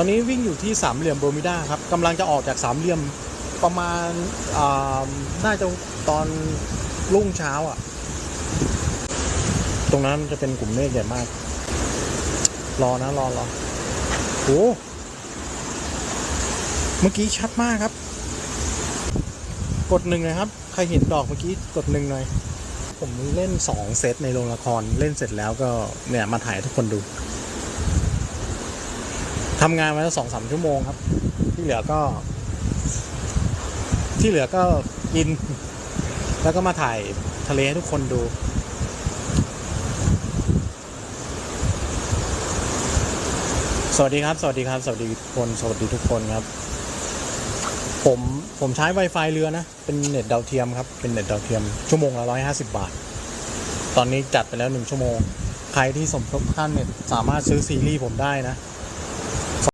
อนนี้วิ่งอยู่ที่สามเหลี่ยมโบรมิด้าครับกำลังจะออกจากสามเหลี่ยมประมาณน่าจะตอนรุ่งเช้าอะ ตรงนั้นจะเป็นกลุ่มเมฆใหญ่มาก รอนะรอรอโอ้เมื่อกี้ชัดมากครับ กดหนึ่งนะครับ ใครเห็นดอกเมื่อกี้กดหนึ่งหน่อย ผมเล่นสองเซตในโรงละครเล่นเสร็จแล้วก็เนี่ยมาถ่ายทุกคนดู ทำงานมาแล้วสองสามชั่วโมงครับ ที่เหลือก็ ที่เหลือก็กิน แล้วก็มาถ่ายทะเลให้ทุกคนดูสวัสดีครับ สวัสดีครับ สวัสดีทุกคน สวัสดีทุกคนครับ ผม ผมใช้ Wi-Fi เรือนะ เป็นเน็ตดาวเทียมครับ เป็นเน็ตดาวเทียม ชั่วโมงละร้อยห้าสิบาท ตอนนี้จัดไปแล้วหนึ่งชั่วโมง ใครที่สมทบค่าเน็ตสามารถซื้อซีรีส์ผมได้นะ